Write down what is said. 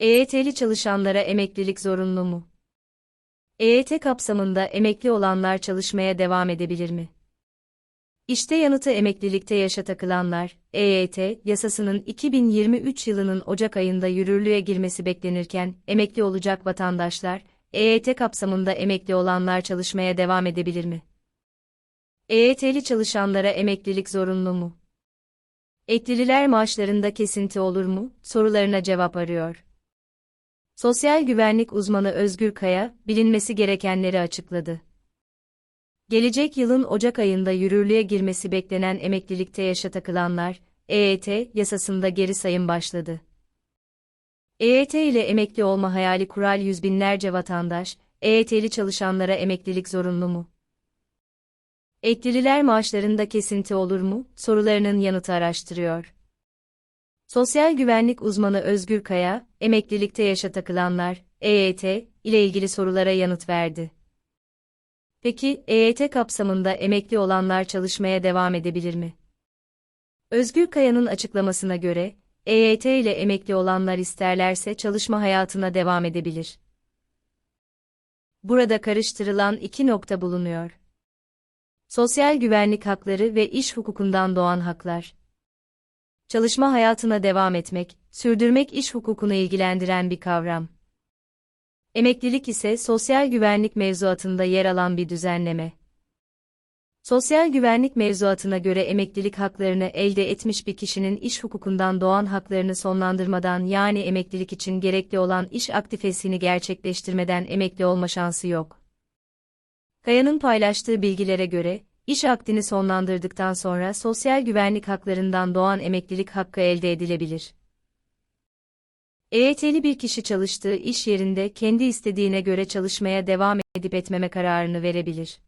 EYT'li çalışanlara emeklilik zorunlu mu? EYT kapsamında emekli olanlar çalışmaya devam edebilir mi? İşte yanıtı emeklilikte yaşa takılanlar, EYT yasasının 2023 yılının Ocak ayında yürürlüğe girmesi beklenirken, emekli olacak vatandaşlar, EYT kapsamında emekli olanlar çalışmaya devam edebilir mi? EYT'li çalışanlara emeklilik zorunlu mu? Eklililer maaşlarında kesinti olur mu? sorularına cevap arıyor. Sosyal güvenlik uzmanı Özgür Kaya, bilinmesi gerekenleri açıkladı. Gelecek yılın Ocak ayında yürürlüğe girmesi beklenen emeklilikte yaşa takılanlar, EYT yasasında geri sayım başladı. EYT ile emekli olma hayali kural yüz binlerce vatandaş, EYT'li çalışanlara emeklilik zorunlu mu? Eklililer maaşlarında kesinti olur mu? sorularının yanıtı araştırıyor. Sosyal güvenlik uzmanı Özgür Kaya, emeklilikte yaşa takılanlar, EYT ile ilgili sorulara yanıt verdi. Peki, EYT kapsamında emekli olanlar çalışmaya devam edebilir mi? Özgür Kaya'nın açıklamasına göre, EYT ile emekli olanlar isterlerse çalışma hayatına devam edebilir. Burada karıştırılan iki nokta bulunuyor. Sosyal güvenlik hakları ve iş hukukundan doğan haklar. Çalışma hayatına devam etmek, sürdürmek iş hukukunu ilgilendiren bir kavram. Emeklilik ise sosyal güvenlik mevzuatında yer alan bir düzenleme. Sosyal güvenlik mevzuatına göre emeklilik haklarını elde etmiş bir kişinin iş hukukundan doğan haklarını sonlandırmadan yani emeklilik için gerekli olan iş aktifesini gerçekleştirmeden emekli olma şansı yok. Kaya'nın paylaştığı bilgilere göre, iş akdini sonlandırdıktan sonra sosyal güvenlik haklarından doğan emeklilik hakkı elde edilebilir. EYT'li bir kişi çalıştığı iş yerinde kendi istediğine göre çalışmaya devam edip etmeme kararını verebilir.